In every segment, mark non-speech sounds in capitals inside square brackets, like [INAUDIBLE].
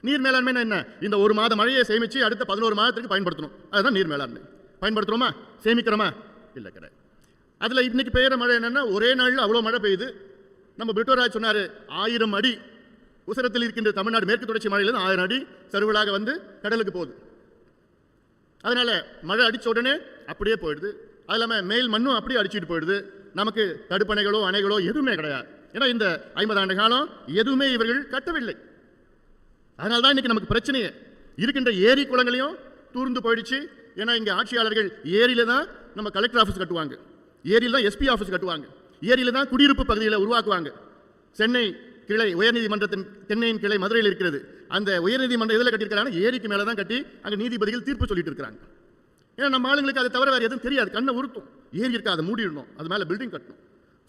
நீர் மேலாண்மை என்ன? இந்த ஒரு மாத மழையை சேமிச்சு அடுத்த பதினோரு மாதத்துக்கு பயன்படுத்தணும். அதுதான் நீர் மேலாண்மை. பயன்படுத்துறோமா? சேமிக்கிறோமா? இல்லை கிடையாது. அதில் இன்னைக்கு பெய்கிற மழை என்னென்னா ஒரே நாளில் அவ்வளோ மழை பெய்யுது. நம்ம பிரிட்டோராஜ் சொன்னார் ஆயிரம் அடி உசரத்தில் இருக்கின்ற தமிழ்நாடு மேற்கு தொடர்ச்சி மழையிலிருந்து ஆயிரம் அடி சருவலாக வந்து கடலுக்கு போகுது. அதனால் மழை அடித்த உடனே அப்படியே போயிடுது. அது இல்லாமல் மேல் மண்ணும் அப்படியே அடிச்சுட்டு போயிடுது. நமக்கு தடுப்பணைகளோ அணைகளோ எதுவுமே கிடையாது. ஏன்னா இந்த ஐம்பது ஆண்டு காலம் எதுவுமே இவர்கள் கட்டவில்லை. அதனால தான் இன்னைக்கு நமக்கு பிரச்சனையே. இருக்கின்ற ஏரி குளங்களையும் தூர்ந்து போயிடுச்சு. ஏன்னா இங்கே ஆட்சியாளர்கள் ஏரியில தான் நம்ம கலெக்டர் ஆஃபீஸ் கட்டுவாங்க. ஏரியில் தான் எஸ்பி ஆஃபீஸ் கட்டுவாங்க. ஏரியில தான் குடியிருப்பு பகுதியில் உருவாக்குவாங்க. சென்னை கிளை உயர்நீதிமன்றத்தின் தென்னையின் கிளை மதுரையில் இருக்கிறது. அந்த உயர்நீதிமன்றம் எதில் கட்டியிருக்கிறாங்க ஏரிக்கு மேலே தான் கட்டி அங்கே நீதிபதிகள் தீர்ப்பு சொல்லிட்டு இருக்கிறாங்க. ஏன்னா நம்ம ஆளுங்களுக்கு அதை தவிர வேறு எதுவும் தெரியாது. கண்ணை உறுத்தும் ஏரி இருக்கா அதை மூடிடணும். அது மேலே பில்டிங் கட்டணும்.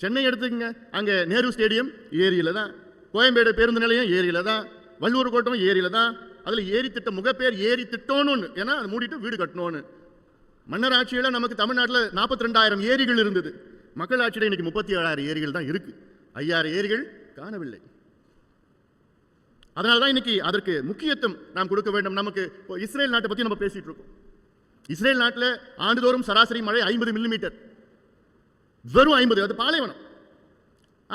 சென்னை எடுத்துக்கங்க. அங்கே நேரு ஸ்டேடியம் ஏரியில் தான். கோயம்பேடு பேருந்து நிலையம் ஏரியில் தான். வள்ளுவர் கோட்டம் ஏரியில் தான். அதில் ஏரி திட்டம் முகப்பேர் ஏரி திட்டம்னு ஏன்னா அதை மூடிட்டு வீடு கட்டணும்னு. மன்னர் ஆட்சியில் நமக்கு தமிழ்நாட்டில் நாற்பத்தி ரெண்டாயிரம் ஏரிகள் இருந்தது. மக்கள் ஆட்சியில் இன்னைக்கு முப்பத்தி ஏழாயிரம் ஏரிகள் தான் இருக்கு. ஐயாயிரம் ஏரிகள் காணவில்லை. அதனால தான் இன்னைக்கு அதற்கு முக்கியத்துவம் நாம் கொடுக்க வேண்டும். நமக்கு இப்போ இஸ்ரேல் நாட்டை பற்றி நம்ம பேசிகிட்டு இருக்கோம். இஸ்ரேல் நாட்டில் ஆண்டுதோறும் சராசரி மழை ஐம்பது மில்லிமீட்டர் வெறும் ஐம்பது அது பாலைவனம்.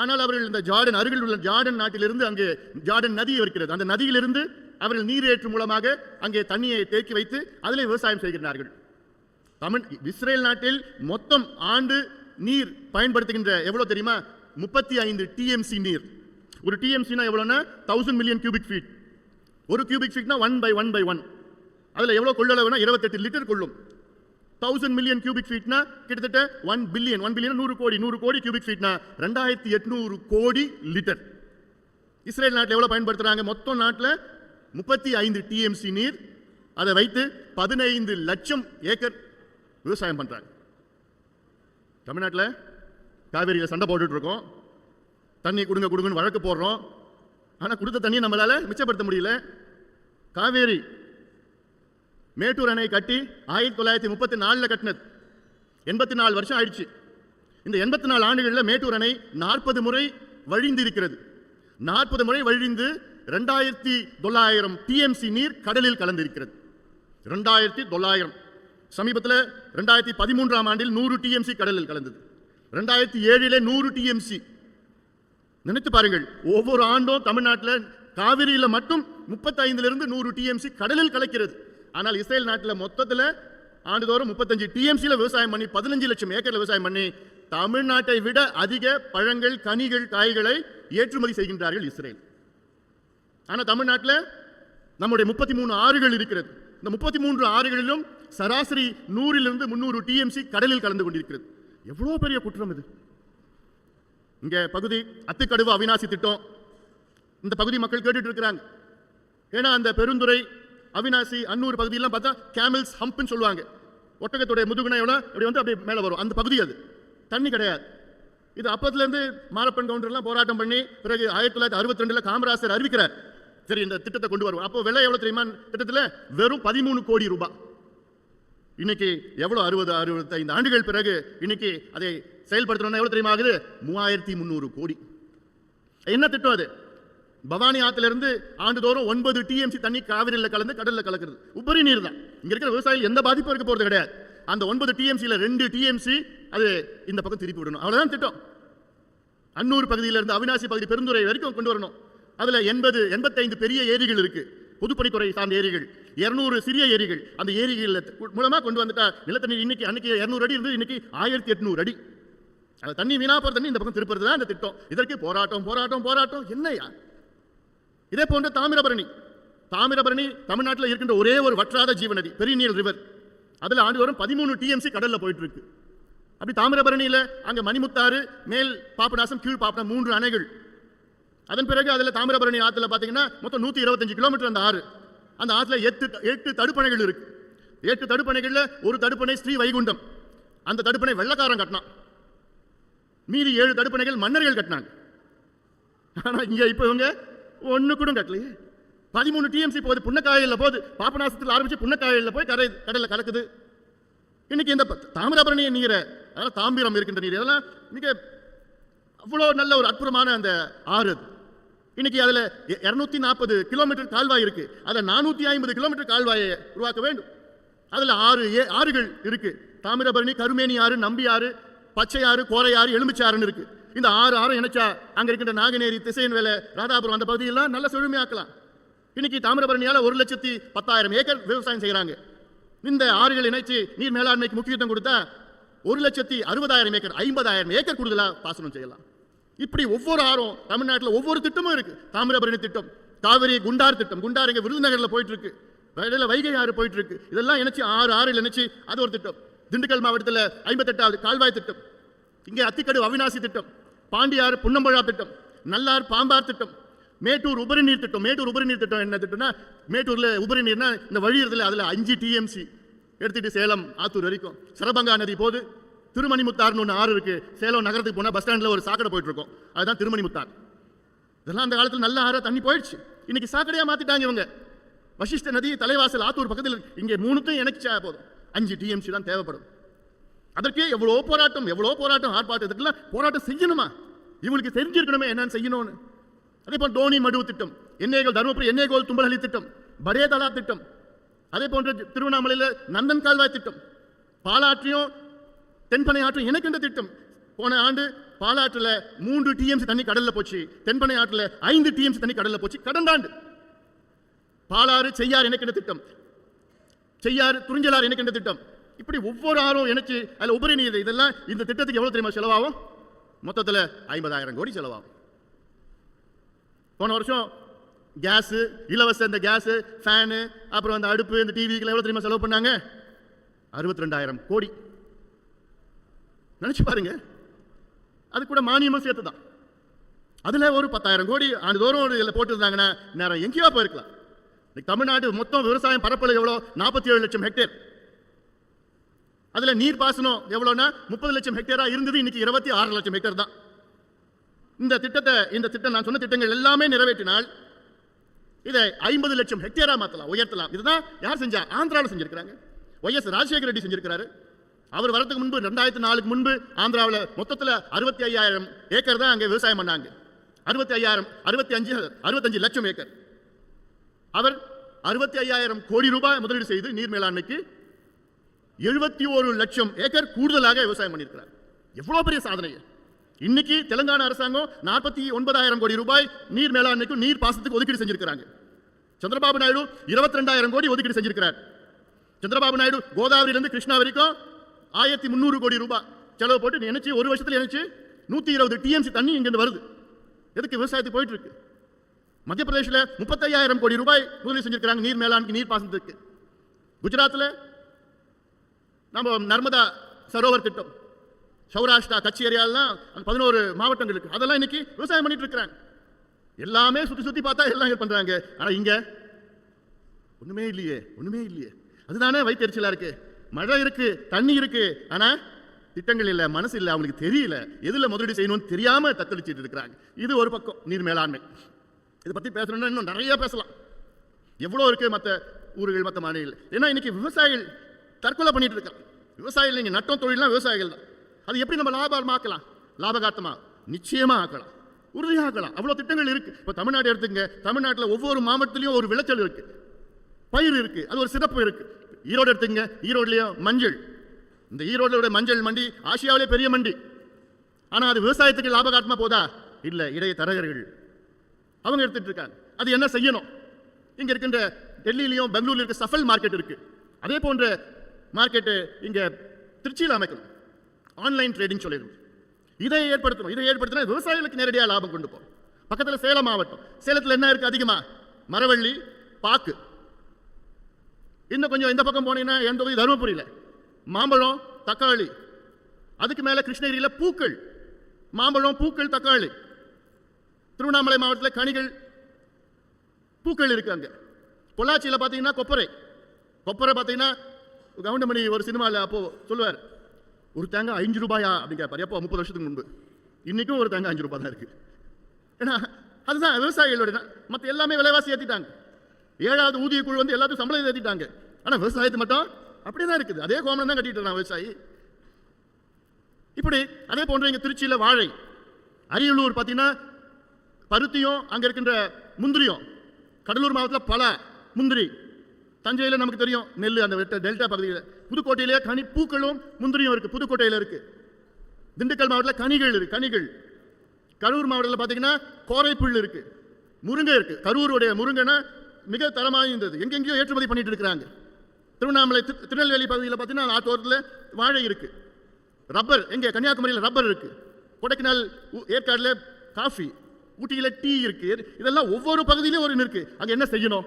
ஆனால் அவர்கள் இந்த ஜார்டன் அருகில் உள்ள ஜார்டன் நாட்டிலிருந்து அங்கே ஜார்டன் நதி இருக்கிறது. அந்த நதியிலிருந்து அவர்கள் நீரேற்று மூலமாக அங்கே தண்ணியை தேக்கி வைத்து அதிலே விவசாயம் செய்கிறார்கள் தமிழ் இஸ்ரேல் நாட்டில் மொத்தம் ஆண்டு நீர் பயன்படுத்துகின்ற எவ்வளோ தெரியுமா? முப்பத்தி ஐந்து டிஎம்சி நீர். ஒரு டிஎம்சினா எவ்வளோன்னா தௌசண்ட் மில்லியன் கியூபிக் ஃபீட் ஒரு cubic ஃபீட்னா one by one by one அதில் எவ்வளோ கொள்ளளவுனா இருபத்தெட்டு லிட்டர் கொள்ளும். தௌசண்ட் மில்லியன் கியூபிக் ஃபீட்னா கிட்டத்தட்ட ஒன் பில்லியன் ஒன் பில்லியன் நூறு கோடி நூறு கோடி கியூபிக் ஃபீட்னா ரெண்டாயிரத்தி எட்நூறு கோடி லிட்டர் இஸ்ரேல் நாட்டில் எவ்வளோ பயன்படுத்துகிறாங்க மொத்தம் நாட்டில் முப்பத்தி ஐந்து டிஎம்சி நீர். அதை வைத்து பதினைந்து லட்சம் ஏக்கர் விவசாயம் பண்ணுறாங்க தமிழ்நாட்டில் காவேரியில் சண்டை போட்டுட்டு இருக்கோம். தண்ணி கொடுங்க கொடுங்கன்னு வழக்கு போடுறோம். ஆனால் கொடுத்த தண்ணியை நம்மளால் மிச்சப்படுத்த முடியல. காவேரி மேட்டூர் அணை கட்டி ஆயிரத்தி தொள்ளாயிரத்தி முப்பத்தி நாலில் கட்டினது. எண்பத்தி நாலு வருஷம் ஆயிடுச்சு. இந்த எண்பத்தி நாலு ஆண்டுகளில் மேட்டூர் அணை நாற்பது முறை வழிந்து இருக்கிறது நாற்பது முறை வழிந்து ரெண்டாயிரத்தி தொள்ளாயிரம் டிஎம்சி நீர் கடலில் கலந்திருக்கிறது. ரெண்டாயிரத்தி தொள்ளாயிரம். சமீபத்தில் ரெண்டாயிரத்தி பதிமூன்றாம் ஆண்டில் நூறு டிஎம்சி கடலில் கலந்தது. ரெண்டாயிரத்தி ஏழிலே நூறு டிஎம்சி நினைத்து பாருங்கள் ஒவ்வொரு ஆண்டும் தமிழ்நாட்டில் காவிரியில் மட்டும் முப்பத்தைந்துலேருந்து நூறு டிஎம்சி கடலில் கலக்கிறது. ஆனால் இஸ்ரேல் நாட்டில் மொத்தத்தில் ஆண்டுதோறும் முப்பத்தஞ்சு டிஎம்சியில் விவசாயம் பண்ணி பதினஞ்சு லட்சம் ஏக்கரில் விவசாயம் பண்ணி தமிழ்நாட்டை விட அதிக பழங்கள் கனிகள் காய்களை ஏற்றுமதி செய்கின்றார்கள் இஸ்ரேல். ஆனால் தமிழ்நாட்டில் நம்முடைய முப்பத்தி மூணு ஆறுகள் இருக்கிறது. இந்த முப்பத்தி மூன்று ஆறுகளிலும் சராசரி நூறிலிருந்து முந்நூறு டிஎம்சி கடலில் கலந்து கொண்டிருக்கிறது. எவ்வளோ பெரிய குற்றம் இது? இங்கே பகுதி அத்துக்கடுவு அவினாசி திட்டம். இந்த பகுதி மக்கள் கேட்டுட்டு இருக்கிறாங்க. ஏன்னா அந்த பெருந்துறை அவினாசி அன்னூர் பகுதியெல்லாம் பார்த்தா கேமல்ஸ் ஹம்ப்னு சொல்லுவாங்க. ஒட்டகத்துடைய முதுகுனை எவ்வளோ? அப்படி வந்து அப்படியே மேலே வரும். அந்த பகுதி அது. தண்ணி கிடையாது. இது அப்பத்துலேருந்து மாரப்பன் கவுண்டர்லாம் போராட்டம் பண்ணி பிறகு ஆயிரத்தி தொள்ளாயிரத்தி அறுபத்தி ரெண்டில் காமராசர் அறிவிக்கிறார். சரி இந்த திட்டத்தை கொண்டு வருவோம். அப்போ விலை எவ்வளோ தெரியுமா? திட்டத்தில் வெறும் பதிமூணு கோடி ரூபாய். இன்னைக்கு எவ்வளோ? அறுபது அறுபத்தைந்து ஆண்டுகள் பிறகு இன்னைக்கு அதை செயல்படுத்தணும்னா எவ்வளோ தெரியுமா ஆகுது? மூவாயிரத்தி முந்நூறு கோடி. என்ன திட்டம் அது? பவானி ஆத்துல இருந்து ஆண்டுதோறும் ஒன்பது டிஎம்சி தண்ணி காவிரியில் கலந்து கடலில் கலக்குறது. உபரி நீர் தான். இங்கே இருக்கிற விவசாயிகள் எந்த பாதிப்பும் இருக்க போகிறது கிடையாது. அந்த ஒன்பது டிஎம்சியில் ரெண்டு டிஎம்சி அது இந்த பக்கம் திருப்பி விடணும். அவ்வளோதான் திட்டம். அன்னூர் பகுதியிலிருந்து அவினாசி பகுதி பெருந்துறை வரைக்கும் கொண்டு வரணும். அதில் எண்பது எண்பத்தைந்து பெரிய ஏரிகள் இருக்குது பொதுப்பணித்துறை சார்ந்த ஏரிகள். இரநூறு சிறிய ஏரிகள். அந்த ஏரிகள் மூலமாக கொண்டு வந்துட்டா நிலத்தண்ணி இன்னைக்கு அன்னைக்கு இரநூறு அடி இருந்து இன்னைக்கு ஆயிரத்தி எட்நூறு அடி. அந்த தண்ணி வீணா போகிற தண்ணி இந்த பக்கம் திருப்புறது தான் இந்த திட்டம். இதற்கு போராட்டம் போராட்டம் போராட்டம். என்னையா இதே போன்ற தாமிரபரணி. தாமிரபரணி தமிழ்நாட்டில் இருக்கின்ற ஒரே ஒரு வற்றாத ஜீவநதி பெரியநீல் ரிவர். அதில் ஆண்டுதோறும் பதிமூணு டிஎம்சி கடலில் போயிட்டு இருக்கு அப்படி தாமிரபரணியில் அங்கே மணிமுத்தாறு மேல் பாப்பநாசம் கீழ் பாபநாசம் மூன்று அணைகள். அதன் பிறகு அதில் தாமிரபரணி ஆற்றுல பார்த்தீங்கன்னா மொத்தம் நூற்றி இருபத்தஞ்சு கிலோமீட்டர் அந்த ஆறு. அந்த ஆற்றுல எட்டு எட்டு தடுப்பணைகள் இருக்கு. எட்டு தடுப்பணைகளில் ஒரு தடுப்பணை ஸ்ரீ வைகுண்டம். அந்த தடுப்பணை வெள்ளக்காரன் கட்டினான். மீதி ஏழு தடுப்பணைகள் மன்னர்கள் கட்டினாங்க. ஆனால் இங்கே இப்போ இவங்க ஒன்று கூட கட்டலையே பதிமூணு டிஎம்சி போகுது புன்னக்காயில் போகுது. பாபநாசத்தில் ஆரம்பித்து புன்னக்காயில் போய் கரை கடலில் கலக்குது. இன்னைக்கு இந்த தாமிரபரணி நீரை அதாவது தாம்பிரம் இருக்கின்ற நீர் இதெல்லாம் மிக அவ்வளோ நல்ல ஒரு அற்புதமான அந்த ஆறு அது. இன்னைக்கு அதில் இருநூத்தி நாற்பது கிலோமீட்டர் கால்வாய் இருக்கு. அதில் நானூற்றி ஐம்பது கிலோமீட்டர் கால்வாயை உருவாக்க வேண்டும். அதில் ஆறு ஏ- ஆறுகள் இருக்கு. தாமிரபரணி கருமேனி ஆறு நம்பி ஆறு பச்சை ஆறு கோரை ஆறு எலுமிச்சாறுன்னு இருக்குது இந்த ஆறு ஆறும் இணைச்சா அங்க இருக்கின்ற நாகநேரி திசையன் வேலை ராதாபுரம் அந்த பகுதியெல்லாம் நல்ல செழுமையாக்கலாம். இன்னைக்கு தாமிரபரணியால ஒரு லட்சத்தி பத்தாயிரம் ஏக்கர் விவசாயம் செய்யறாங்க இந்த ஆறுகள் இணைச்சு நீர் மேலாண்மைக்கு முக்கியத்துவம் கொடுத்தா ஒரு லட்சத்தி அறுபதாயிரம் ஏக்கர் ஐம்பதாயிரம் ஏக்கர் கூடுதலா பாசனம் செய்யலாம். இப்படி ஒவ்வொரு ஆறும் தமிழ்நாட்டில் ஒவ்வொரு திட்டமும் இருக்கு. தாமிரபரணி திட்டம் காவிரி குண்டார் திட்டம் குண்டார் இங்க விருதுநகர்ல போயிட்டு இருக்கு இடையில வைகை ஆறு போயிட்டு இருக்கு இதெல்லாம் இணைச்சு ஆறு ஆறு இணைச்சு அது ஒரு திட்டம். திண்டுக்கல் மாவட்டத்தில் ஐம்பத்தெட்டாவது கால்வாய் திட்டம். இங்கே அத்திக்கடு அவிநாசி திட்டம். பாண்டியார் புன்னம்பழா திட்டம் நல்லார் பாம்பார் திட்டம் மேட்டூர் உபரி நீர் திட்டம். மேட்டூர் உபரி நீர் திட்டம் என்ன திட்டம்னா மேட்டூரில் உபரி நீர்னா இந்த வழி இருக்குல்ல அதில் அஞ்சு டிஎம்சி எடுத்துகிட்டு சேலம் ஆத்தூர் வரைக்கும். சரபங்கா நதி போது திருமணிமுத்தார்னு ஒன்று ஆறு இருக்குது சேலம் நகரத்துக்கு போனால் பஸ் ஸ்டாண்டில் ஒரு சாக்கடை போயிட்டுருக்கோம். அதுதான் திருமணிமுத்தார் இதெல்லாம் அந்த காலத்தில் நல்ல ஆறாக தண்ணி போயிடுச்சு. இன்றைக்கி சாக்கடையாக மாற்றிட்டாங்க இவங்க. வசிஷ்ட நதி தலைவாசல் ஆத்தூர் பக்கத்தில் இங்கே மூணுத்தையும் இணைச்சா போதும். அஞ்சு டிஎம்சி தான் தேவைப்படும். அதற்கே எவ்வளோ போராட்டம் எவ்வளோ போராட்டம் ஆர்ப்பாட்டத்துக்கெல்லாம் போராட்டம் செய்யணுமா? இவங்களுக்கு தெரிஞ்சிருக்கணுமே என்னன்னு செய்யணும்னு. அதே போல் தோனி மடுவு திட்டம் எண்ணெய்கள் தருமபுரி எண்ணெய்கோல் தும்பலஹள்ளி திட்டம் படேதலா திட்டம் அதே போன்ற திருவண்ணாமலையில் நந்தன் கால்வாய் திட்டம் பாலாற்றையும் தென்பனை ஆற்றும் இணைக்கின்ற திட்டம். போன ஆண்டு பாலாற்றில் மூன்று டிஎம்சி தண்ணி கடலில் போச்சு தென்பனை ஆற்றில் ஐந்து டிஎம்சி தண்ணி கடலில் போச்சு கடந்த ஆண்டு. பாலாறு செய்யார் இணைக்கின்ற திட்டம். செய்யாறு துறிஞ்சலாறு இணைக்கின்ற திட்டம். இப்படி ஒவ்வொரு ஆறும் இணைச்சு அதில் உபரி நீர் இதெல்லாம் இந்த திட்டத்துக்கு எவ்வளோ தெரியுமா செலவாகும்? மொத்தத்தில் ஐம்பதாயிரம் கோடி செலவாகும். போன வருஷம் கேஸு இலவச இந்த கேஸு ஃபேனு அப்புறம் அந்த அடுப்பு இந்த டிவிக்கு எவ்வளோ தெரியுமா செலவு பண்ணாங்க? அறுபத்தி ரெண்டாயிரம் கோடி. நினச்சி பாருங்க. அது கூட மானியமும் சேர்த்து தான் அதில் ஒரு பத்தாயிரம் கோடி ஆண்டுதோறும் ஒரு இதில் போட்டுருந்தாங்கன்னா நேரம் எங்கேயோ போயிருக்கலாம். இன்னைக்கு தமிழ்நாடு மொத்தம் விவசாயம் பரப்பளவு எவ்வளோ? நாற்பத்தி ஏழு லட்சம் ஹெக்டேர். அதில் நீர் பாசனம் எவ்வளோன்னா முப்பது லட்சம் ஹெக்டேராக இருந்தது. இன்னைக்கு இருபத்தி ஆறு லட்சம் ஹெக்டேர் தான். இந்த திட்டத்தை இந்த திட்டம் நான் சொன்ன திட்டங்கள் எல்லாமே நிறைவேற்றினால் இதை ஐம்பது லட்சம் ஹெக்டேராக மாற்றலாம் உயர்த்தலாம். இதுதான் யார் செஞ்சா? ஆந்திராவில் செஞ்சிருக்கிறாங்க. ஒய்எஸ் ராஜசேகர ரெட்டி செஞ்சிருக்கிறாரு. அவர் வரதுக்கு முன்பு ரெண்டாயிரத்தி நாலுக்கு முன்பு ஆந்திராவில் மொத்தத்தில் அறுபத்தி ஐயாயிரம் ஏக்கர் தான் அங்கே விவசாயம் பண்ணாங்க. அறுபத்தி ஐயாயிரம் அறுபத்தி அஞ்சு அறுபத்தஞ்சு லட்சம் ஏக்கர். அவர் அறுபத்தி ஐயாயிரம் கோடி ரூபாய் முதலீடு செய்து நீர் மேலாண்மைக்கு எழுபத்தி ஒரு லட்சம் ஏக்கர் கூடுதலாக விவசாயம் பண்ணியிருக்கிறார். எவ்வளோ பெரிய சாதனை இன்னைக்கு தெலுங்கானா அரசாங்கம் நாற்பத்தி ஒன்பதாயிரம் கோடி ரூபாய் நீர் மேலாண்மைக்கும் நீர் பாசத்துக்கு ஒதுக்கீடு செஞ்சிருக்கிறாங்க. சந்திரபாபு நாயுடு இருபத்தி ரெண்டாயிரம் கோடி ஒதுக்கீடு செஞ்சிருக்கிறார். சந்திரபாபு நாயுடு கோதாவரியிலிருந்து கிருஷ்ணா வரைக்கும் ஆயிரத்தி முந்நூறு கோடி ரூபாய் செலவு போட்டு நினைச்சு ஒரு வருஷத்தில் நினைச்சு நூத்தி இருபது டிஎம்சி தண்ணி இங்கிருந்து வருது. எதுக்கு விவசாயத்துக்கு போயிட்டு இருக்கு மத்திய பிரதேசில் முப்பத்தையாயிரம் கோடி ரூபாய் முதலீடு செஞ்சிருக்கிறாங்க நீர் மேலாண்மை நீர் பாசனத்துக்கு. குஜராத்தில் நம்ம நர்மதா சரோவர் திட்டம். சௌராஷ்டிரா கட்சி ஏரியாலாம் அந்த பதினோரு மாவட்டங்கள் இருக்கு. அதெல்லாம் இன்னைக்கு விவசாயம் பண்ணிட்டு இருக்கிறாங்க. எல்லாமே சுற்றி சுற்றி பார்த்தா எல்லாம் இது பண்ணுறாங்க ஆனால் இங்கே ஒன்றுமே இல்லையே ஒன்றுமே இல்லையே. அதுதானே வயிற்றுச்சலா இருக்கு. மழை இருக்கு தண்ணி இருக்கு. ஆனால் திட்டங்கள் இல்லை மனசு இல்லை அவங்களுக்கு தெரியல. எதில் முதலீடு செய்யணும்னு தெரியாமல் தத்தளிச்சிட்டு இருக்கிறாங்க. இது ஒரு பக்கம் நீர் மேலாண்மை. இதை பற்றி பேசணும்னா இன்னும் நிறைய பேசலாம். எவ்வளோ இருக்குது மற்ற ஊர்கள் மற்ற மாநிலங்கள்? ஏன்னா இன்னைக்கு விவசாயிகள் தற்கொலை பண்ணிட்டு இருக்கான் விவசாயம் இல்லைங்க நட்டம் தொழிலாம் விவசாயிகள் தான். அது எப்படி நம்ம லாபமாக்கலாம்? லாபகார்த்தமா? நிச்சயமாக ஆக்கலாம் உறுதியாகலாம். அவ்வளோ திட்டங்கள் இருக்குது இப்போ தமிழ்நாடு எடுத்துங்க தமிழ்நாட்டில் ஒவ்வொரு மாவட்டத்திலையும் ஒரு விளைச்சல் இருக்குது பயிர் இருக்குது அது ஒரு சிறப்பு இருக்குது ஈரோடு எடுத்துங்க ஈரோட்லயும் மஞ்சள். இந்த ஈரோடுல மஞ்சள் மண்டி ஆசியாவிலே பெரிய மண்டி. ஆனால் அது விவசாயத்துக்கு லாபகாட்டமாக போதா? இல்லை இடைய தரகர்கள் அவங்க எடுத்துகிட்டு இருக்காங்க. அது என்ன செய்யணும்? இங்கே இருக்கின்ற டெல்லியிலையும் பெங்களூர்ல இருக்க சஃபல் மார்க்கெட் இருக்குது அதே போன்ற மார்க்கெட்டு இங்கே திருச்சியில் அமைக்கணும். ஆன்லைன் ட்ரேடிங் சொல்லிடுவோம் இதை ஏற்படுத்தணும். இதை ஏற்படுத்தினா விவசாயிகளுக்கு நேரடியாக லாபம் கொண்டு போகும் பக்கத்தில் சேலம் மாவட்டம். சேலத்தில் என்ன இருக்குது அதிகமாக மரவள்ளி பாக்கு. இன்னும் கொஞ்சம் இந்த பக்கம் போனீங்கன்னா என் தொகுதி தருமபுரியில். மாம்பழம் தக்காளி. அதுக்கு மேலே கிருஷ்ணகிரியில் பூக்கள். மாம்பழம் பூக்கள் தக்காளி. திருவண்ணாமலை மாவட்டத்தில் கனிகள் பூக்கள் இருக்குது அங்கே. பொள்ளாச்சியில் பார்த்தீங்கன்னா கொப்பரை. கொப்பரை பார்த்தீங்கன்னா கவுண்டமணி ஒரு சினிமாவில் அப்போது சொல்லுவார் ஒரு தேங்காய் அஞ்சு ரூபாயா? அப்படின்னு கேட்பார். எப்போ? முப்பது வருஷத்துக்கு முன்பு. இன்றைக்கும் ஒரு தேங்காய் அஞ்சு ரூபாய் தான் இருக்குது ஏன்னா அதுதான் விவசாயிகளுடைய தான் மற்ற எல்லாமே விலைவாசி ஏற்றிட்டாங்க ஏழாவது ஊதிய குழு வந்து எல்லாத்தையும் சம்பளம் ஏற்றிட்டாங்க ஆனால் விவசாயத்தை மட்டும் அப்படியே தான் இருக்குது. அதே கோமனம் தான் கட்டிட்டு விவசாயி. இப்படி அதே போன்று இங்கே திருச்சியில் வாழை அரியலூர் பார்த்தீங்கன்னா பருத்தியும் அங்கே இருக்கின்ற முந்திரியும். கடலூர் மாவட்டத்தில் பல முந்திரி. தஞ்சையில் நமக்கு தெரியும் நெல் அந்த வெட்ட- டெல்டா பகுதியில். புதுக்கோட்டையிலே கனி பூக்களும் முந்திரியும் இருக்குது புதுக்கோட்டையில் இருக்குது திண்டுக்கல் மாவட்டத்தில் கனிகள் இருக்குது கனிகள். கரூர் மாவட்டத்தில் பார்த்தீங்கன்னா கோரைப்புல் இருக்குது முருங்கை இருக்குது கரூருடைய முருங்கைனா மிக தரமாக இருந்தது எங்கெங்கேயோ ஏற்றுமதி பண்ணிட்டு இருக்கிறாங்க. திருவண்ணாமலை திருநெல்வேலி பகுதியில் பார்த்தீங்கன்னா ஆத்தோரத்தில் வாழை இருக்குது ரப்பர் எங்கே கன்னியாகுமரியில் ரப்பர் இருக்குது கொடைக்கானல் ஏற்காடில் காஃபி ஊட்டியில் டீ இருக்குது இதெல்லாம் ஒவ்வொரு பகுதியிலும் ஒரு இருக்குது அங்கே என்ன செய்யணும்?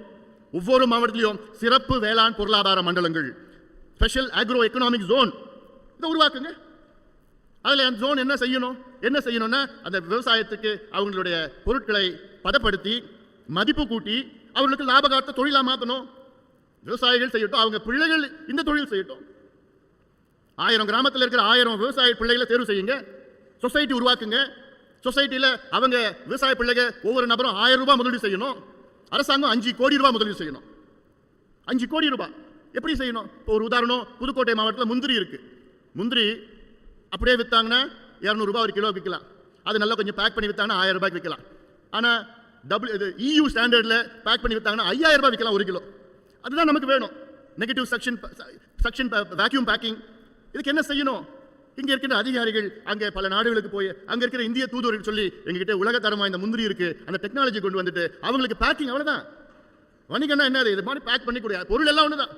ஒவ்வொரு மாவட்டத்திலையும் சிறப்பு வேளாண் பொருளாதார மண்டலங்கள் ஸ்பெஷல் அக்ரோ எக்கனாமிக் ஜோன் இதை உருவாக்குங்க. அதில் அந்த ஜோன் என்ன செய்யணும்? என்ன செய்யணும்னா அந்த விவசாயத்துக்கு அவங்களுடைய பொருட்களை பதப்படுத்தி மதிப்பு கூட்டி அவர்களுக்கு லாபகாரத்தை தொழிலாக மாற்றணும் விவசாயிகள் செய்யட்டும் அவங்க பிள்ளைகள் இந்த தொழில் செய்யட்டும். ஆயிரம் கிராமத்தில் இருக்கிற ஆயிரம் விவசாய பிள்ளைகளை தேர்வு செய்யுங்க. சொசைட்டி உருவாக்குங்க. சொசைட்டியில் அவங்க விவசாய பிள்ளைங்க ஒவ்வொரு நபரும் ஆயிரம் ரூபாய் முதலீடு செய்யணும். அரசாங்கம் அஞ்சு கோடி ரூபாய் முதலீடு செய்யணும். அஞ்சு கோடி ரூபாய். எப்படி செய்யணும்? இப்போ ஒரு உதாரணம் புதுக்கோட்டை மாவட்டத்தில் முந்திரி இருக்குது முந்திரி அப்படியே விற்றாங்கன்னா இரநூறுபா ஒரு கிலோ விற்கலாம் அது நல்லா கொஞ்சம் பேக் பண்ணி விற்றாங்கன்னா ஆயிரம் ரூபாய்க்கு விற்கலாம் ஆனால் டபுள் இது இயு இயூ ஸ்டாண்டர்டில் பேக் பண்ணி விற்றாங்கன்னா ஐயாயிரம் ரூபாய் விற்கலாம் ஒரு கிலோ. அதுதான் நமக்கு வேணும். Negative section section vacuum packing இதுக்கு என்ன செய்யணும்? இங்க இருக்கின்ற அதிகாரிகள் அங்கே பல நாடுகளுக்கு போய் அங்க இருக்கிற இந்திய தூதுவர்கள் சொல்லி எங்ககிட்ட உலக தரமா இந்த முந்திரி இருக்கு அந்த டெக்னாலஜி கொண்டு வந்துட்டு அவங்களுக்கு பேக்கிங் அவ்வளவுதான். வணிகம்னா என்னது? இது மாதிரி பேக் பண்ணி கொடு. பொருள் எல்லாம் ஒண்ணுதான்.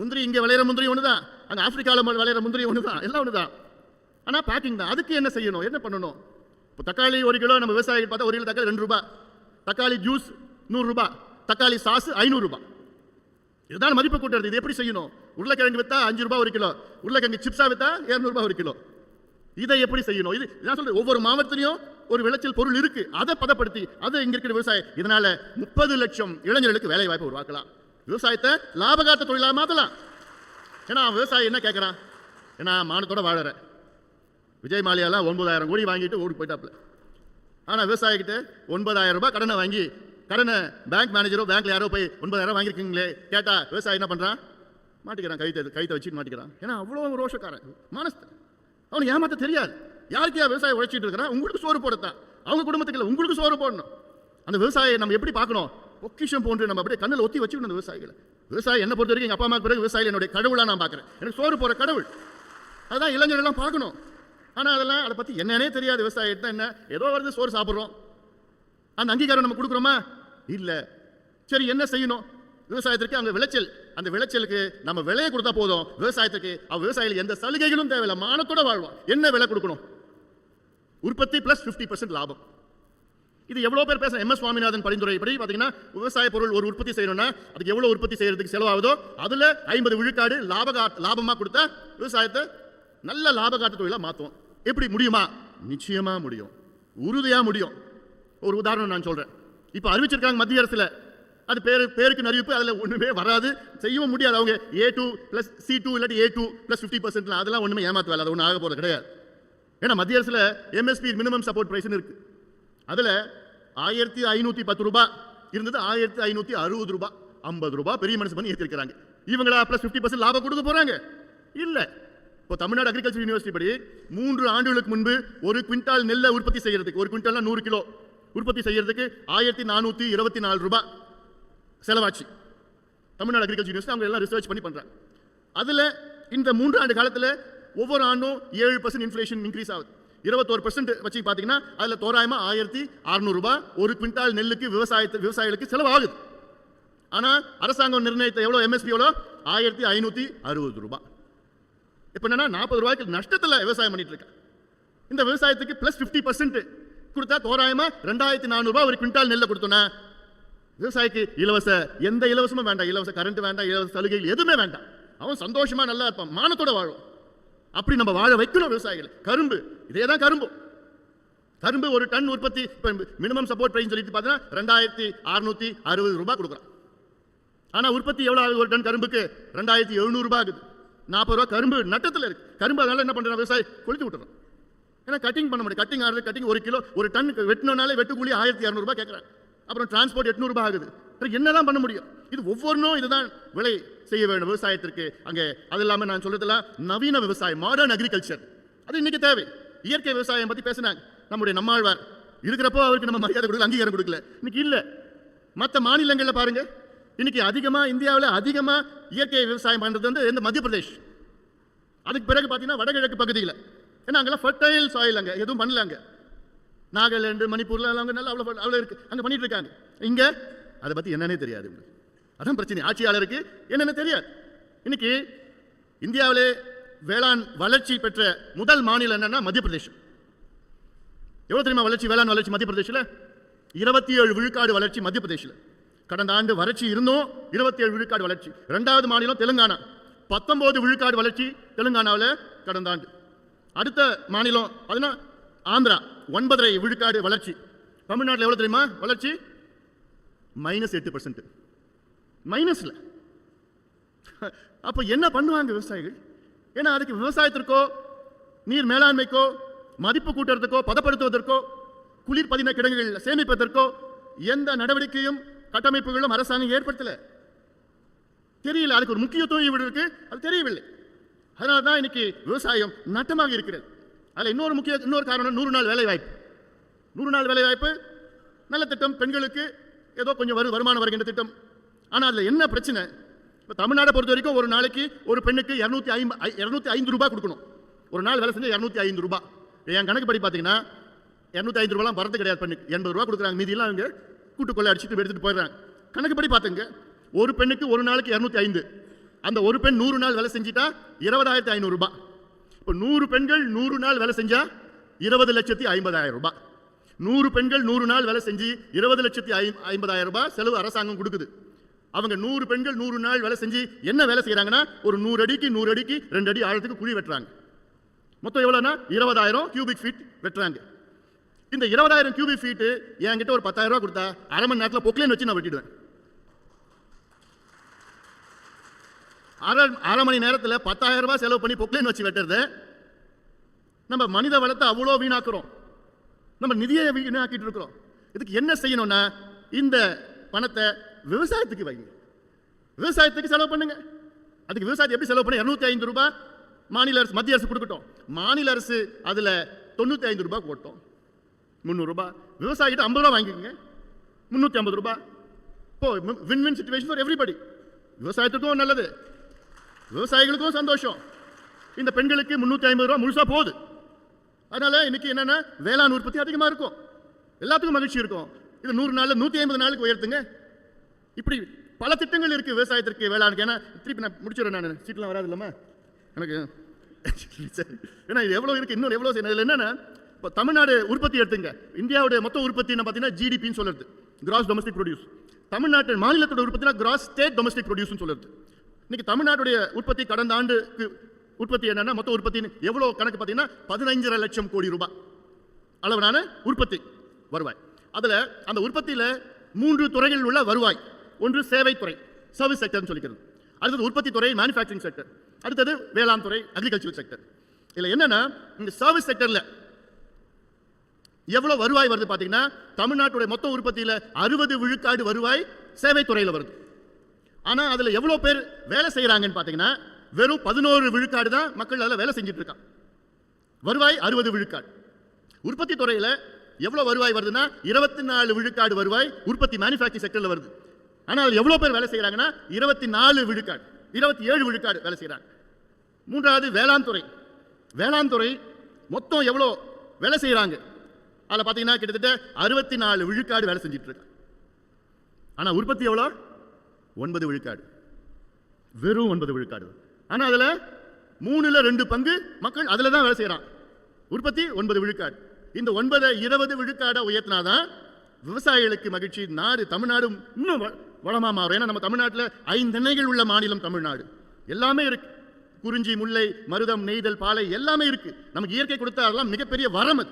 முந்திரி இங்க விளையிற முந்திரி ஒண்ணுதான். அங்க ஆப்பிரிக்கால விளையிற முந்திரி ஒண்ணுதான். எல்லாம் ஒண்ணுதான். ஆனா பேக்கிங் தான். அதுக்கு என்ன செய்யணும்? என்ன பண்ணணும்? இப்போ தக்காளி ஒரு கிலோ நம்ம விவசாயிகள் பார்த்தா ஒரு கிலோ தக்காளி ரெண்டு ரூபாய். தக்காளி ஜூஸ் நூறுரூபா தக்காளி சாஸ் ஐநூறுரூபா இதுதான் மதிப்பு கூட்டுறது. இது எப்படி செய்யணும்? உருளைக்கிழங்கு வித்தா அஞ்சு ரூபாய் ஒரு கிலோ. உருளைக்கிழங்கு சிப்ஸா வித்தா இரநூறுபா ஒரு கிலோ. இதை எப்படி செய்யணும்? இது நான் சொல்றேன் ஒவ்வொரு மாவட்டத்திலையும் ஒரு விளைச்சல் பொருள் இருக்கு. அதை பதப்படுத்தி அதை இங்க இருக்கிற விவசாயம் இதனால முப்பது லட்சம் இளைஞர்களுக்கு வேலை வாய்ப்பு உருவாக்கலாம். விவசாயத்தை லாபகாட்ட தொழிலா மாத்தலாம். ஏன்னா அவன் விவசாயி என்ன கேட்கறான் ஏன்னா மானத்தோட வாழற. விஜய் மாலியாலாம் ஒன்பதாயிரம் கோடி வாங்கிட்டு ஓடி போயிட்டாப்ல ஆனா விவசாயிகிட்ட ஒன்பதாயிரம் ரூபாய் கடனை வாங்கி கடனை பேங்க் மேனேஜரோ பேங்க்ல யாரோ போய் ஒன்பதாயிரம் வாங்கியிருக்கீங்களே கேட்டா விவசாயி என்ன பண்றான்? மாட்டிக்கிறான் கைத்தை கைத்தை வச்சுட்டு மாட்டிக்கிறான். ஏன்னா அவ்வளோ ரோஷக்காரன் மானஸ்தன். அவனுக்கு ஏமாத்த தெரியாது. யாருக்கையா விவசாயம் உழைச்சிட்டு இருக்கிறான்? உங்களுக்கு சோறு போடத்தான். அவங்க குடும்பத்துக்கு இல்லை உங்களுக்கு சோறு போடணும். அந்த விவசாயியை நம்ம எப்படி பார்க்கணும்? பொக்கிஷம் போன்று நம்ம அப்படியே கண்ணில் ஒத்தி வச்சுக்கணும் அந்த விவசாயிகளை. விவசாயி என்ன பொறுத்த வரைக்கும் எங்கள் அப்பா அம்மா பிறகு விவசாயி என்னுடைய கடவுளாக நான் பார்க்குறேன். எனக்கு சோறு போகிற கடவுள். அதுதான் இளைஞர்கள்லாம் பார்க்கணும். ஆனால் அதெல்லாம் அதை பற்றி என்னன்னே தெரியாது. விவசாயிட்டு என்ன? ஏதோ வருது சோறு சாப்பிட்றோம். அந்த அங்கீகாரம் நம்ம கொடுக்குறோமா? இல்லை. சரி என்ன செய்யணும்? விவசாயத்திற்கு அங்கே விளைச்சல். அந்த விளைச்சலுக்கு நம்ம விலையை கொடுத்தா போதும். விவசாயத்துக்கு அவ விவசாயிகள் எந்த சலுகைகளும் தேவையில்லை. மானத்தோட வாழ்வோம் என்ன விலை கொடுக்கணும்? உற்பத்தி பிளஸ் 50% பர்சன்ட் லாபம். இது எவ்வளோ பேர் பேச எம் எஸ் சுவாமிநாதன் பரிந்துரை படி பார்த்தீங்கன்னா விவசாய பொருள் ஒரு உற்பத்தி செய்யணும்னா அதுக்கு எவ்வளோ உற்பத்தி செய்யறதுக்கு செலவாகுதோ அதில் ஐம்பது விழுக்காடு லாபகா லாபமாக கொடுத்தா விவசாயத்தை நல்ல லாபகாட்டு தொழிலாக மாற்றுவோம் எப்படி முடியுமா? நிச்சயமாக முடியும். உறுதியாக முடியும். ஒரு உதாரணம் நான் சொல்கிறேன் இப்போ அறிவிச்சிருக்காங்க மத்திய அரசுல. அது பேர் பேருக்கு அறிவிப்பு அதில் ஒன்றுமே வராது. செய்யவும் முடியாது. அவங்க A two plus C two இல்லாட்டி ஏ டூ ப்ளஸ் ஃபிஃப்டி பர்சன்ட்லாம் அதெல்லாம் ஒன்றுமே ஏமாத்து வேலை அது ஒன்றும் ஆக போகிறது கிடையாது. ஏன்னா மத்திய அரசில் எம்எஸ்பி மினிமம் சப்போர்ட் பிரைஸ்னு இருக்குது அதில் ஆயிரத்தி ஐநூற்றி பத்து ரூபா இருந்தது. ஆயிரத்தி ஐநூற்றி அறுபது ரூபா ஐம்பது ரூபா பெரிய மனசு பண்ணி ஏற்றிருக்கிறாங்க இவங்களா ப்ளஸ் ஃபிஃப்டி பர்சன்ட் லாபம் கொடுக்க போகிறாங்க இல்லை. இப்போ தமிழ்நாடு அக்ரிகல்ச்சர் யூனிவர்சிட்டி படி மூன்று ஆண்டுகளுக்கு முன்பு ஒரு குவிண்டால் நெல்லை உற்பத்தி செய்யறதுக்கு ஒரு குவிண்டால்னா நூறு கிலோ உற்பத்தி செய்யறதுக்கு ஆயிரத்தி நானூத்தி இருபத்தி நாலு ரூபாய் செலவாச்சு. தமிழ்நாடு அக்ரிகல்ச்சர் யூனிவர்சிட்டி அவங்க எல்லாம் ரிசர்ச் பண்ணி பண்றாங்க. அதுல இந்த மூன்றாண்டு காலத்தில் காலத்துல ஒவ்வொரு ஆண்டும் ஏழு பர்சன்ட் இன்ஃபிளேஷன் இன்க்ரீஸ் ஆகுது. இருபத்தோரு பர்சன்ட் வச்சு பார்த்தீங்கன்னா அதில் தோராயமா ஆயிரத்தி அறுநூறுபா ஒரு குவிண்டால் நெல்லுக்கு விவசாயத்து விவசாயிகளுக்கு செலவாகுது. ஆனால் அரசாங்கம் நிர்ணயித்த எவ்வளோ எம்எஸ்பி எவ்வளோ? ஆயிரத்தி ஐநூற்றி அறுபது ரூபாய் இப்போ என்னன்னா நாற்பது ரூபாய்க்கு நஷ்டத்தில் விவசாயம் பண்ணிட்டு இருக்கேன் இந்த விவசாயத்துக்கு ப்ளஸ் ஃபிஃப்டி பர்சன்ட் கொடுத்தா தோராயமா ரெண்டாயிரத்தி நானூறுபா ஒரு குவிண்டால் நெல்லை கொடுத்தோன்னா விவசாயிக்கு இலவச எந்த இலவசமும் வேண்டாம். இலவச கரண்ட் வேண்டாம் இலவச சலுகைகள் எதுவுமே வேண்டாம். அவன் சந்தோஷமா நல்லா இருப்பான் மானத்தோட வாழும். அப்படி நம்ம வாழ வைக்கணும் விவசாயிகள். கரும்பு இதே தான் கரும்பு. கரும்பு ஒரு டன் உற்பத்தி இப்போ மினிமம் சப்போர்ட் பிரைஸ் சொல்லிட்டு பார்த்தீங்கன்னா ரெண்டாயிரத்தி அறுநூத்தி அறுபது ரூபாய் கொடுக்குறான். ஆனால் உற்பத்தி எவ்வளோ ஆகுது ஒரு டன் கரும்புக்கு? ரெண்டாயிரத்தி எழுநூறுபா ஆகுது. நாற்பது ரூபா கரும்பு நட்டத்தில் இருக்கு. கரும்பு அதனால என்ன பண்ணுறான் விவசாயி? கொளுத்து விட்டுறான். ஏன்னா கட்டிங் பண்ண முடியும் கட்டிங் ஆகுது கட்டிங் ஒரு கிலோ ஒரு டன் வெட்டினாலே வெட்டு கூலி ஆயிரத்தி இரநூறுபா கேட்குறாங்க அப்புறம் டிரான்ஸ்போர்ட் எட்நூறுபா ஆகுது. என்னதான் பண்ண முடியும்? இது ஒவ்வொன்றும் இதுதான் விலை செய்ய வேண்டும் விவசாயத்திற்கு. அங்கே அது இல்லாமல் நான் சொல்றதெல்லாம் நவீன விவசாயம் மாடர்ன் அக்ரிகல்ச்சர் அது இன்னைக்கு தேவை. இயற்கை விவசாயம் பற்றி பேசினாங்க. நம்முடைய நம்மாழ்வார். இருக்கிறப்போ அவருக்கு நம்ம மரியாதை கொடுக்கல அங்கீகாரம் கொடுக்கல. இன்னைக்கு இல்லை. மற்ற மாநிலங்களில் பாருங்க. இன்னைக்கு அதிகமாக இந்தியாவில் அதிகமாக இயற்கை விவசாயம் பண்ணுறது வந்து இந்த மத்திய பிரதேஷ். அதுக்கு பிறகு பார்த்தீங்கன்னா வடகிழக்கு பகுதியில். ஏன்னா அங்கெல்லாம் ஃபர்டைல் சாயில் அங்கே எதுவும் பண்ணல அங்கே. நாகாலாந்து மணிப்பூர்ல எல்லாம் அங்கே நல்லா அவ்வளோ அவ்வளோ இருக்குது அங்கே பண்ணிட்டு இருக்காங்க. இங்கே? அதை பற்றி என்னன்னே தெரியாது அதான் பிரச்சனை. ஆட்சியாளருக்கு என்னென்ன தெரியாது. இன்னைக்கு இந்தியாவிலே வேளாண் வளர்ச்சி பெற்ற முதல் மாநிலம் என்னன்னா மத்திய பிரதேசம் எவ்வளோ தெரியுமா வளர்ச்சி வேளாண் வளர்ச்சி மத்திய பிரதேசில் இருபத்தி ஏழு விழுக்காடு வளர்ச்சி மத்திய பிரதேசில் கடந்த ஆண்டு வறட்சி இருந்தும் இருபத்தி ஏழு விழுக்காடு வளர்ச்சி. ரெண்டாவது மாநிலம் தெலுங்கானா. பத்தொன்பது விழுக்காடு வளர்ச்சி தெலுங்கானாவில் கடந்த ஆண்டு. அடுத்த மாநிலம் அதுனா ஆந்திரா. ஒன்பதரை விழுக்காடு வளர்ச்சி. தமிழ்நாட்டில் எவ்வளோ தெரியுமா? வளர்ச்சி? மைனஸ் எட்டு பர்சன்ட் மைனஸில் அப்போ என்ன பண்ணுவாங்க விவசாயிகள்? ஏன்னா அதுக்கு விவசாயத்திற்கோ நீர் மேலாண்மைக்கோ மதிப்பு கூட்டுறதுக்கோ பதப்படுத்துவதற்கோ குளிர் பதின கிடங்குகள் சேமிப்பதற்கோ எந்த நடவடிக்கையும் கட்டமைப்புகளும் அரசாங்கம் ஏற்படுத்தலை. தெரியல. அதுக்கு ஒரு முக்கியத்துவம் இவ்வளவு இருக்கு அது தெரியவில்லை. அதனால தான் இன்னைக்கு விவசாயம் நட்டமாக இருக்கிறது. அதில் இன்னொரு முக்கிய இன்னொரு காரணம் நூறு நாள் வேலைவாய்ப்பு. நூறு நாள் வேலைவாய்ப்பு நல்ல திட்டம் பெண்களுக்கு ஏதோ கொஞ்சம் வரு வருமானம் வருகின்ற திட்டம். ஆனால் அதில் என்ன பிரச்சனை? இப்போ தமிழ்நாடை பொறுத்த வரைக்கும் ஒரு நாளைக்கு ஒரு பெண்ணுக்கு இரநூத்தி ஐம்பது இரநூத்தி ஐந்து ரூபாய் கொடுக்கணும். ஒரு நாள் வேலை செஞ்சால் இரநூத்தி ஐந்து ரூபாய். என் கணக்கு படி பார்த்தீங்கன்னா இரநூத்தி ஐந்து ரூபாலாம் வரது கிடையாது பெண்ணுக்கு. எண்பது ரூபா கொடுக்குறாங்க. மீதியெல்லாம் அவங்க கூட்டு அடிச்சுட்டு எடுத்துகிட்டு போயிடுறாங்க. கணக்கு படி பார்த்துங்க ஒரு பெண்ணுக்கு ஒரு நாளைக்கு இரநூத்தி ஐந்து. அந்த ஒரு பெண் நூறு நாள் வேலை செஞ்சிட்டா இருபதாயிரத்தி ஐநூறுபா இப்போ நூறு பெண்கள் நூறு நாள் வேலை செஞ்சா இருபது லட்சத்தி ஐம்பதாயிரம் ரூபாய். நூறு பெண்கள் நூறு நாள் வேலை செஞ்சு இருபது லட்சத்தி ஐ ஐம்பதாயிரம் ரூபாய் செலவு அரசாங்கம் கொடுக்குது. அவங்க நூறு பெண்கள் நூறு நாள் வேலை செஞ்சு என்ன வேலை செய்கிறாங்கன்னா ஒரு நூறு அடிக்கு நூறு அடிக்கு ரெண்டு அடி ஆழத்துக்கு குழி வெட்டுறாங்க. மொத்தம் எவ்வளோனா இருபதாயிரம் கியூபிக் ஃபீட் வெட்டுறாங்க. இந்த இருபதாயிரம் கியூபிக் ஃபீட்டு என்கிட்ட ஒரு பத்தாயிரம் ரூபா கொடுத்தா அரை மணி நேரத்தில் பொக்லைன் வச்சு நான் வெட்டிடுவேன். அரை அரை மணி நேரத்தில் பத்தாயிரம் ரூபாய் செலவு பண்ணி பொக்லைன் வச்சு வெட்டுறது. நம்ம மனித வளத்தை அவ்வளோ வீணாக்குறோம். நம்ம நிதியை வீணாக்கிட்டு இருக்கிறோம். இதுக்கு என்ன செய்யணும்னா இந்த பணத்தை விவசாயத்துக்கு வைங்க. விவசாயத்துக்கு செலவு பண்ணுங்க. அதுக்கு விவசாயத்தை எப்படி செலவு பண்ண? இரநூத்தி ஐந்து ரூபாய் மாநில அரசு மத்திய அரசு கொடுக்கட்டும். மாநில அரசு அதில் தொண்ணூற்றி ஐந்து ரூபாய் போட்டோம். முந்நூறுரூபா விவசாயிகிட்ட ஐம்பது ரூபா வாங்கிக்கோங்க. முந்நூற்றி ஐம்பது ரூபாய். இப்போ win win situation for everybody விவசாயத்துக்கும் நல்லது. விவசாயிகளுக்கும் சந்தோஷம். இந்த பெண்களுக்கு முந்நூற்றி ஐம்பது ரூபா முழுசா போகுது. அதனால இன்னைக்கு என்னன்னா வேளாண் உற்பத்தி அதிகமாக இருக்கும். எல்லாத்துக்கும் மகிழ்ச்சி இருக்கும். இது நூறு நாள் நூற்றி ஐம்பது நாளுக்கு உயர்த்துங்க. இப்படி பல திட்டங்கள் இருக்கு விவசாயத்திற்கு வேளாண்க்கு. ஏன்னா திருப்பி நான் முடிச்சிடுறேன் நான். சீட்லாம் வராது இல்லம்மா? எனக்கு சரி [LAUGHS] ஏன்னா இது எவ்வளோ இருக்கு? இன்னும் எவ்வளோ செய்யணும்? இதில் என்னன்னா இப்போ தமிழ்நாடு உற்பத்தி எடுத்துங்க. இந்தியாவுடைய மொத்த உற்பத்தி என்ன பார்த்தீங்கன்னா ஜிடிபின்னு சொல்லுறது கிராஸ் டொமஸ்டிக் ப்ரொடியூஸ் தமிழ்நாட்டு மாநிலத்தோட உற்பத்தினா கிராஸ் ஸ்டேட் டொமஸ்டிக் ப்ரொடியூஸ்னு சொல்லுறது இன்னைக்கு தமிழ்நாட்டுடைய உற்பத்தி கடந்த ஆண்டுக்கு உற்பத்தி என்னன்னா மொத்த உற்பத்தி எவ்வளோ கணக்கு பார்த்தீங்கன்னா பதினைஞ்சரை லட்சம் கோடி ரூபாய் அளவிலான உற்பத்தி வருவாய். அதில் அந்த உற்பத்தியில் மூன்று துறைகளில் உள்ள வருவாய். ஒன்று சேவைத்துறை சர்வீஸ் செக்டர்னு சொல்லிக்கிறது. அடுத்தது உற்பத்தி துறை மேனுஃபேக்சரிங் செக்டர் அடுத்தது வேளாண் துறை அக்ரிகல்ச்சர் செக்டர் இதில் என்னென்னா இந்த சர்வீஸ் செக்டரில் எவ்வளோ வருவாய் வருது பார்த்தீங்கன்னா தமிழ்நாட்டுடைய மொத்த உற்பத்தியில் அறுபது விழுக்காடு வருவாய் சேவைத்துறையில் வருது. ஆனால் அதில் எவ்வளோ பேர் வேலை செய்கிறாங்கன்னு பார்த்தீங்கன்னா வெறும் பதினோரு விழுக்காடு தான் மக்கள் அதில் வேலை செஞ்சுட்டு இருக்காங்க. வருவாய் அறுபது விழுக்காடு. உற்பத்தி துறையில் எவ்வளோ வருவாய் வருதுன்னா இருபத்தி நாலு விழுக்காடு வருவாய் உற்பத்தி மேனுஃபேக்சரிங் செக்டரில் வருது. ஆனால் அதில் எவ்வளோ பேர் வேலை செய்கிறாங்கன்னா இருபத்தி நாலு விழுக்காடு இருபத்தி ஏழு விழுக்காடு வேலை செய்கிறாங்க மூன்றாவது வேளாண் துறை. வேளாண் துறை மொத்தம் எவ்வளோ வேலை செய்கிறாங்க அதில் பார்த்தீங்கன்னா கிட்டத்தட்ட அறுபத்தி நாலு விழுக்காடு வேலை செஞ்சுட்டு இருக்காங்க. ஆனால் உற்பத்தி எவ்வளோ? ஒன்பது விழுக்காடு. வெறும் ஒன்பது விழுக்காடு. ஆனால் அதில் மூணில் ரெண்டு பங்கு மக்கள் அதில் தான் வேலை செய்கிறான் உற்பத்தி ஒன்பது விழுக்காடு. இந்த ஒன்பதை இருபது விழுக்காடை உயர்த்தினாதான் விவசாயிகளுக்கு மகிழ்ச்சி. நாடு தமிழ்நாடு இன்னும் வ- வளமா மாறும். ஏன்னா நம்ம தமிழ்நாட்டில் ஐந்தெண்ணைகள் உள்ள மாநிலம் தமிழ்நாடு. எல்லாமே இருக்கு. குறிஞ்சி முல்லை மருதம் நெய்தல் பாலை எல்லாமே இருக்கு. நமக்கு இயற்கை கொடுத்த அதெல்லாம் மிகப்பெரிய வரம் அது.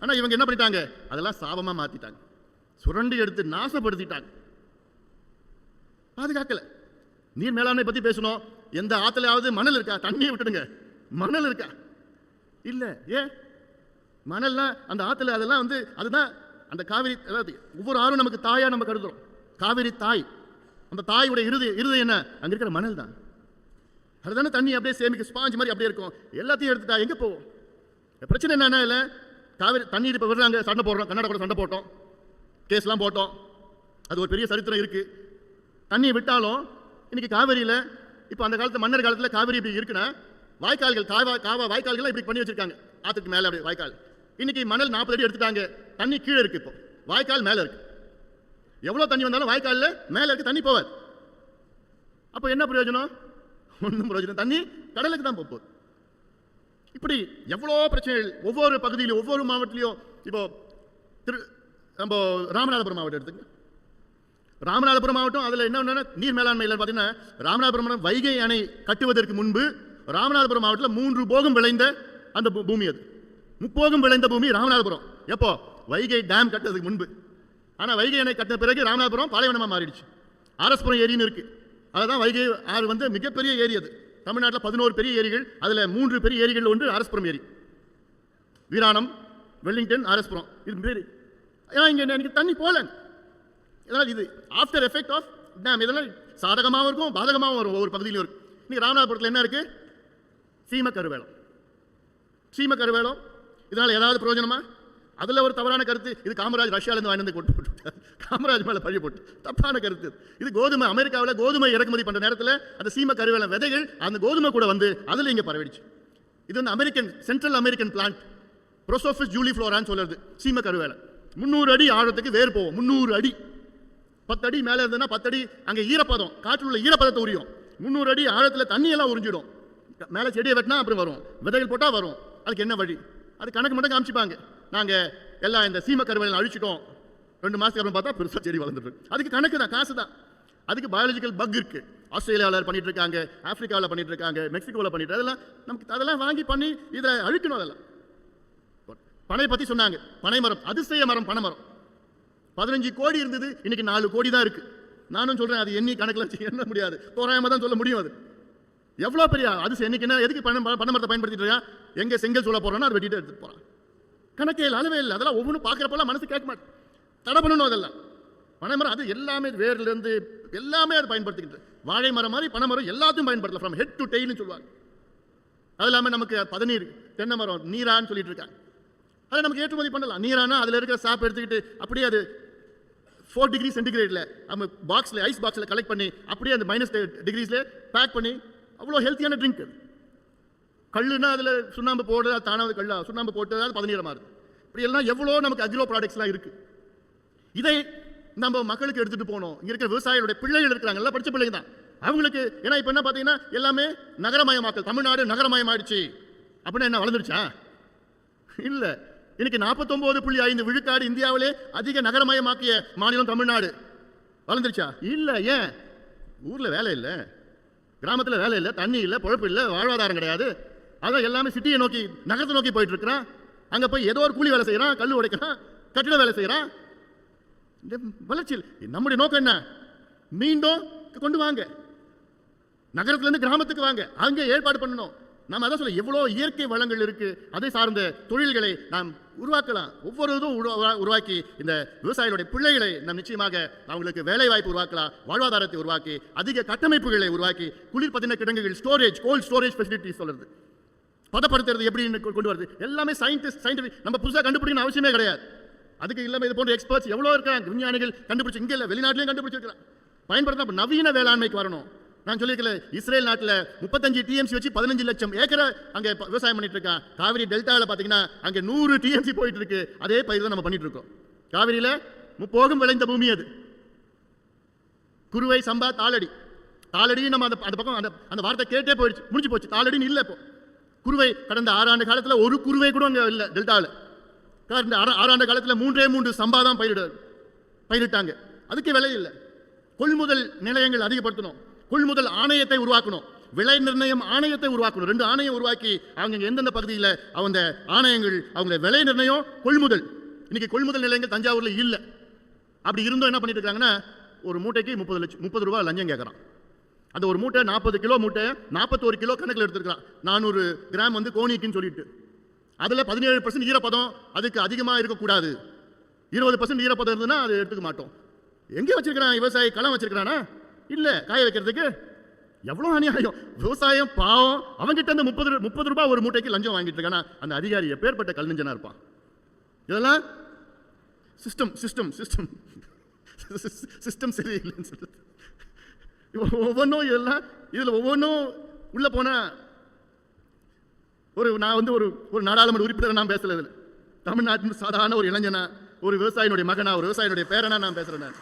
ஆனால் இவங்க என்ன பண்ணிட்டாங்க? அதெல்லாம் சாபமாக மாற்றிட்டாங்க சுரண்டி எடுத்து நாசப்படுத்திட்டாங்க. பாதுகாக்கல நீர் மேலாண்மை பத்தி பேசணும். எந்த ஆத்துலயாவது மணல் இருக்கா? தண்ணியை விட்டுடுங்க. மணல் இருக்கா? இல்ல. ஏ மணல்லாம் அந்த ஆத்துல அதெல்லாம் வந்து அதுதான் அந்த காவிரி அதாவது ஒவ்வொரு ஆறும் நமக்கு தாயா நம்ம கருதுறோம். காவிரி தாய். அந்த தாயுடைய இறுதி இறுதி என்ன? அங்க இருக்கிற மணல் தான். அதுதானே தண்ணி அப்படியே சேமிக்க ஸ்பாஞ்ச் மாதிரி அப்படியே இருக்கும். எல்லாத்தையும் எடுத்துட்டா எங்க போவோம்? பிரச்சனை என்னன்னா இல்ல காவிரி தண்ணீர் இப்போ விடுறாங்க சண்டை போடுறோம். கர்நாடகா கூட சண்டை போட்டோம். கேஸ்லாம் போட்டோம். அது ஒரு பெரிய சரித்திரம் இருக்குது தண்ணியை விட்டாலும் இன்னைக்கு காவிரியில் இப்போ அந்த காலத்து மன்னர் காலத்தில் காவிரி இப்படி இருக்குன்னா வாய்க்கால்கள் காவா காவா வாய்க்கால்கள் இப்படி பண்ணி வச்சிருக்காங்க. ஆற்றுக்கு மேலே அப்படி வாய்க்கால். இன்னைக்கு மணல் நாற்பது அடி எடுத்துட்டாங்க. தண்ணி கீழே இருக்கு இப்போ. வாய்க்கால் மேலே இருக்கு. எவ்வளோ தண்ணி வந்தாலும் வாய்க்காலில் மேலே இருக்கு தண்ணி போவாது. அப்போ என்ன பிரயோஜனம்? ஒன்றும் பிரயோஜனம். தண்ணி கடலுக்கு தான் போகுது இப்படி எவ்வளோ பிரச்சனைகள் ஒவ்வொரு பகுதியிலும் ஒவ்வொரு மாவட்டத்திலையும் இப்போ திரு நம்ம ராமநாதபுரம் மாவட்டம் எடுத்துங்க ராமநாதபுரம் மாவட்டம் அதில் என்ன நீர் மேலாண்மையில் பார்த்தீங்கன்னா ராமநாதபுரம் வைகை அணை கட்டுவதற்கு முன்பு ராமநாதபுரம் மாவட்டத்தில் மூன்று போகம் விளைந்த அந்த பூமி அது. முப்போகம் விளைந்த பூமி ராமநாதபுரம். எப்போ? வைகை டேம் கட்டுறதுக்கு முன்பு. ஆனால் வைகை அணை கட்டின பிறகு ராமநாதபுரம் பாலைவனமாக மாறிடுச்சு. ஆரஸ்புரம் ஏரின்னு இருக்குது அதுதான் வைகை ஆறு வந்து மிகப்பெரிய ஏரி அது. தமிழ்நாட்டில் பதினோரு பெரிய ஏரிகள் அதில் மூன்று பெரிய ஏரிகள் ஒன்று ஆரஸ்புரம் ஏரி. வீராணம் வெல்லிங்டன் ஆர்எஸ்புரம் இது பேர். ஏன்னா இங்கே எனக்கு தண்ணி போகல இதனால் இது ஆஃப்டர் எஃபெக்ட் ஆஃப் டேம் இதெல்லாம் சாதகமாகவும் இருக்கும் பாதகமாகவும் வரும் ஒவ்வொரு பகுதியிலும் இருக்கும் இன்னைக்கு ராமநாதபுரத்தில் என்ன இருக்கு? சீம கருவேலம். சீம கருவேலம் இதனால் ஏதாவது பிரயோஜனமா? அதில் ஒரு தவறான கருத்து இது காமராஜ் ரஷ்யாவிலேருந்து வாங்கி வந்து கொண்டு போட்டு காமராஜ் மேலே பழி போட்டு. தப்பான கருத்து. இது கோதுமை அமெரிக்காவில் கோதுமை இறக்குமதி பண்ணுற நேரத்தில் அந்த சீம கருவேலம் விதைகள் அந்த கோதுமை கூட வந்து அதில் இங்கே பரவிடுச்சு. இது வந்து American central American plant prosopis Julie ஃப்ளோரான்னு சொல்கிறது சீம கருவேலை. முந்நூறு அடி ஆழத்துக்கு வேர் போகும் முந்நூறு அடி. பத்து அடி மேலே இருந்ததுன்னா பத்து அடி அங்கே ஈரப்பதம் காற்றில் உள்ள ஈரப்பதத்தை உரியும். முந்நூறு அடி ஆழத்தில் தண்ணியெல்லாம் உறிஞ்சிடும். மேலே செடியை வெட்டினா அப்புறம் வரும். விதைகள் போட்டால் வரும். அதுக்கு என்ன வழி? அது கணக்கு மட்டும் காமிச்சிப்பாங்க. நாங்கள் எல்லாம் இந்த சீம கருவேலை அழிச்சிட்டோம். ரெண்டு மாதத்துக்கு அப்புறம் பார்த்தா பெருசாக செடி வளர்ந்துருக்கு அதுக்கு கணக்கு தான் காசு தான். அதுக்கு பயாலஜிக்கல் பக் இருக்குது ஆஸ்திரேலியாவில் பண்ணிட்டு இருக்காங்க ஆப்பிரிக்காவில் பண்ணிட்டு இருக்காங்க மெக்சிகோவில் பண்ணிட்டு அதெல்லாம் நமக்கு அதெல்லாம் வாங்கி பண்ணி இதை அழிக்கணும் அதெல்லாம். பனை பற்றி சொன்னாங்க. பனை மரம் அதிசய மரம் பனை மரம் பதினஞ்சு கோடி இருந்தது இன்னைக்கு நாலு கோடி தான் இருக்கு. நானும் சொல்றேன் அது எண்ணி கணக்கில் வச்சு எண்ண முடியாது. தோராயமாக தான் சொல்ல முடியும் அது. எவ்வளோ பெரிய அது இன்னைக்கு என்ன எதுக்கு பணம் பனை மரத்தை பயன்படுத்திட்டு இருக்கா எங்கே செங்கல் சொல்ல போறோம்னா அதை வெட்டிட்டு எடுத்துட்டு போகிறான் கணக்கே இல்லை அளவே இல்லை. அதெல்லாம் ஒவ்வொன்றும் பார்க்குறப்பெல்லாம் மனசு கேட்க மாட்டேன். தடை பண்ணணும் அதெல்லாம். பனைமரம் அது எல்லாமே வேர்லேருந்து எல்லாமே அது பயன்படுத்திக்கிட்டு வாழை மரம் மாதிரி பனைமரம் எல்லாத்தையும் பயன்படுத்தலாம். ஃப்ரம் ஹெட் டு டெய்னு சொல்லுவாங்க. அது இல்லாமல் நமக்கு பதநீர் தென்னை மரம் நீரான்னு சொல்லிட்டு இருக்காங்க. அதை நமக்கு ஏற்றுமதி பண்ணலாம். நீரானா அதில் இருக்கிற சாப் எடுத்துக்கிட்டு அப்படியே அது ஃபோர் டிகிரி சென்டிகிரேடில் நம்ம பாக்ஸில் ஐஸ் பாக்ஸில் கலெக்ட் பண்ணி அப்படியே அந்த மைனஸ் டிகிரிஸில் பேக் பண்ணி அவ்வளோ ஹெல்த்தியான ட்ரிங்க் அது. கல்லுனா அதில் சுண்ணாம்பு போடுறது அது தானாவது கல்லா சுண்ணாம்பு போட்டு அது பதினீரமாக இருக்குது இப்படி எல்லாம் எவ்வளோ நமக்கு அக்ரோ ப்ராடக்ட்ஸ்லாம் இருக்குது இதை நம்ம மக்களுக்கு எடுத்துகிட்டு போகணும் இங்கே இருக்கிற விவசாயிகளுடைய பிள்ளைகள் இருக்கிறாங்க. எல்லாம் படிச்ச பிள்ளைங்க தான். அவங்களுக்கு ஏன்னா இப்போ என்ன பார்த்தீங்கன்னா எல்லாமே நகரமயமாக்கல் தமிழ்நாடு நகரமயமாயிடுச்சு. அப்படின்னா என்ன வளர்ந்துருச்சா? இல்லை. இன்னைக்கு நாற்பத்தொன்பது புள்ளி ஐந்து விழுக்காடு இந்தியாவிலே அதிக நகரமயமாக்கிய மாநிலம் தமிழ்நாடு. வளர்ந்துருச்சா? இல்லை ஏன்? ஊரில் வேலை இல்லை. கிராமத்தில் வேலை இல்லை தண்ணி இல்லை பொழப்பு இல்லை வாழ்வாதாரம் கிடையாது. அதான் எல்லாமே சிட்டியை நோக்கி நகரத்தை நோக்கி போயிட்டு இருக்கிறான் அங்கே போய் ஏதோ ஒரு கூலி வேலை செய்கிறான் கல் உடைக்கிறான் கட்டிட வேலை செய்கிறான் இந்த வளர்ச்சியில் நம்முடைய நோக்கம் என்ன? மீண்டும் கொண்டு வாங்க. நகரத்துலேருந்து கிராமத்துக்கு வாங்க. அங்கே ஏற்பாடு பண்ணணும். நாம் அதான் சொல்ல எவ்வளோ இயற்கை வளங்கள் இருக்குது அதை சார்ந்த தொழில்களை நாம் உருவாக்கலாம். ஒவ்வொரு இதுவும் உருவா- உருவாக்கி இந்த விவசாயிகளுடைய பிள்ளைகளை நாம் நிச்சயமாக அவங்களுக்கு வேலை வாய்ப்பு உருவாக்கலாம் வாழ்வாதாரத்தை உருவாக்கி அதிக கட்டமைப்புகளை உருவாக்கி குளிர்பதின கிடங்குகள் ஸ்டோரேஜ் கோல்ட் ஸ்டோரேஜ் ஃபெசிலிட்டி சொல்றது. பதப்படுத்துறது எப்படி கொண்டு வருது? எல்லாமே சயின்டிஸ்ட் சயின்டிஃபிக் நம்ம புதுசாக கண்டுபிடிக்கணும் அவசியமே கிடையாது. அதுக்கு இல்லாமல் இது போன்ற எக்ஸ்பர்ட்ஸ் எவ்வளோ இருக்காங்க? விஞ்ஞானிகள் கண்டுபிடிச்சி இங்கே இல்லை வெளிநாட்டிலையும் கண்டுபிடிச்சிருக்கிறாங்க பயன்படுத்த நவீன வேளாண்மைக்கு வரணும். நான் சொல்லியிருக்கல இஸ்ரேல் நாட்டில் முப்பத்தஞ்சு டிஎம்சி வச்சு பதினஞ்சு லட்சம் ஏக்கரை அங்கே விவசாயம் பண்ணிட்டு இருக்கான் காவிரி டெல்டாவில் பார்த்தீங்கன்னா அங்கே நூறு டிஎம்சி போயிட்டு இருக்கு அதே பயிர் தான் நம்ம பண்ணிட்டு இருக்கோம் காவிரியில் முப்போகம் விளைந்த பூமி அது. குருவை சம்பா தாளடி. தாளடியும் நம்ம அந்த அந்த பக்கம் அந்த அந்த வார்த்தை கேட்டே போயிடுச்சு முடிஞ்சு போச்சு. தாளடின்னு இல்லை இப்போ. குருவை கடந்த ஆறாண்டு காலத்தில் ஒரு குருவை கூட அங்கே இல்லை டெல்டாவில் கடந்த ஆறாண்டு காலத்தில் மூன்றே மூன்று சம்பா தான் பயிரிட பயிரிட்டாங்க. அதுக்கு விலை இல்லை. கொள்முதல் நிலையங்கள் அதிகப்படுத்தணும். கொள்முதல் ஆணையத்தை உருவாக்கணும். விலை நிர்ணயம் ஆணையத்தை உருவாக்கணும். ரெண்டு ஆணையம் உருவாக்கி அவங்க எந்தெந்த பகுதியில் அவங்க ஆணையங்கள் அவங்க விலை நிர்ணயம் கொள்முதல் இன்னைக்கு கொள்முதல் நிலையங்கள் தஞ்சாவூரில் இல்லை. அப்படி இருந்தோம் என்ன பண்ணிட்டு இருக்காங்கன்னா ஒரு மூட்டைக்கு முப்பது லட்சம் முப்பது ரூபா லஞ்சம் கேட்குறான் அந்த ஒரு மூட்டை நாற்பது கிலோ மூட்டை நாற்பத்தோரு கிலோ கணக்கில் எடுத்துருக்கலாம் நானூறு கிராம் வந்து கோணிக்குன்னு சொல்லிட்டு. அதில் பதினேழு பர்சன்ட் ஈரப்பதம் அதுக்கு அதிகமாக இருக்கக்கூடாது. இருபது பர்சன்ட் ஈரப்பதம் இருந்ததுன்னா அது எடுத்துக்க மாட்டோம். எங்கே வச்சிருக்கிறான்? விவசாயி களம் வச்சிருக்கிறானா? இல்லை காய வைக்கிறதுக்கு? எவ்வளோ அநியாயம். விவசாயம் பாவம். அவங்ககிட்ட இருந்து முப்பது முப்பது ரூபாய் ஒரு மூட்டைக்கு லஞ்சம் வாங்கிட்டு இருக்கானா? அந்த அதிகாரி எப்பேற்பட்ட கல்நெஞ்சனா இருப்பான்? இதெல்லாம் சிஸ்டம் சிஸ்டம் சிஸ்டம் சிஸ்டம் சரியில்லைன்னு சொல்றது ஒவ்வொன்றும் இதெல்லாம் இதில் ஒவ்வொன்றும் உள்ளே போனால் ஒரு நான் வந்து ஒரு ஒரு நாடாளுமன்ற உறுப்பினர் நான் பேசுகிறது இதில் தமிழ்நாட்டின் சாதாரண ஒரு இளைஞனா ஒரு விவசாயினுடைய மகனா ஒரு விவசாயினுடைய பேரனா நான் பேசுகிறேன் நான்.